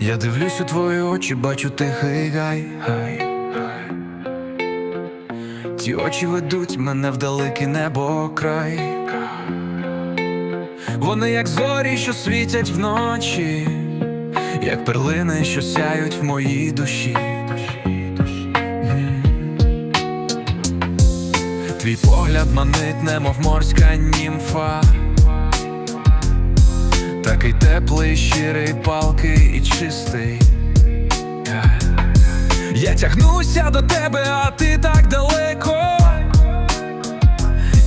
Я дивлюсь у твої очі, бачу тихий гай. гай. Ті очі ведуть мене в далеке небо край. Вони як зорі, що світять вночі, як перлини, що сяють в моїй душі. Твій погляд манить, немов морська німфа. Такий теплий, щирий, палкий і чистий. Я тягнуся до тебе, а ти так далеко.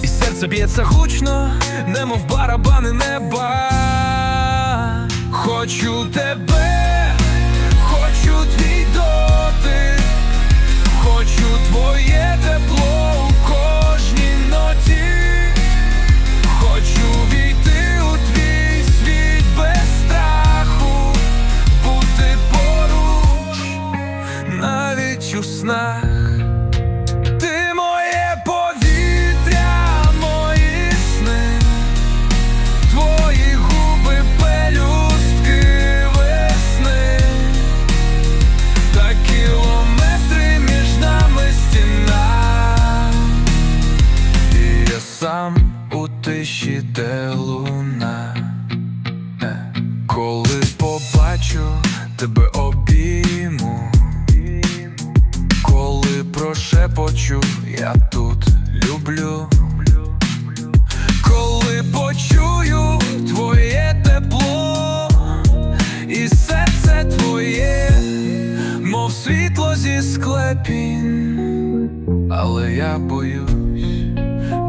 І серце б'ється гучно, немов барабани неба. Хочу тебе, навіть у снах. Ти моє повітря, сни, твої губи пелюстки весни, та кілометри між нами стіна. І я сам у тиші, де луна. Е, Коли побачу тебе обійму, прошепочу, я тут люблю. Коли почую твоє тепло, і серце твоє, мов світло зі склепінь, але я боюсь,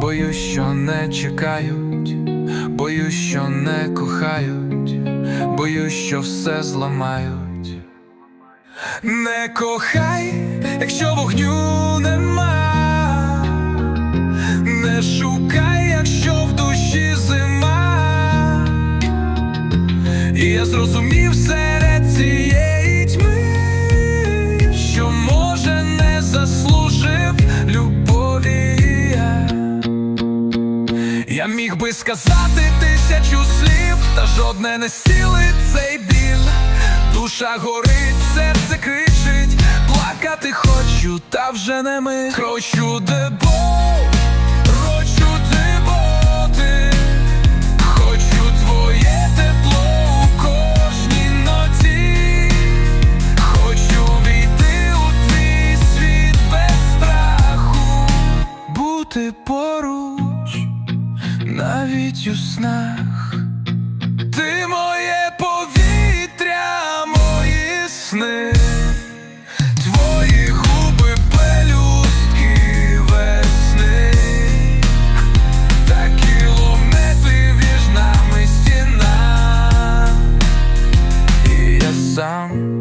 боюсь, що не чекають, боюсь, що не кохають, боюсь, що все зламають. Не кохай, якщо вогню нема, не шукай, якщо в душі зима. І я зрозумів серед цієї тьми, що може не заслужив любові я. Міг би сказати тисячу слів, та жодне не стілить цей біль. Душа горить, серце кричить, плакати хочу, та вже не ми. Хочу дебо, хочу деботи, хочу твоє тепло у кожній ноті. Хочу війти у твій світ без страху, бути поруч навіть у снах. Ти моє sound.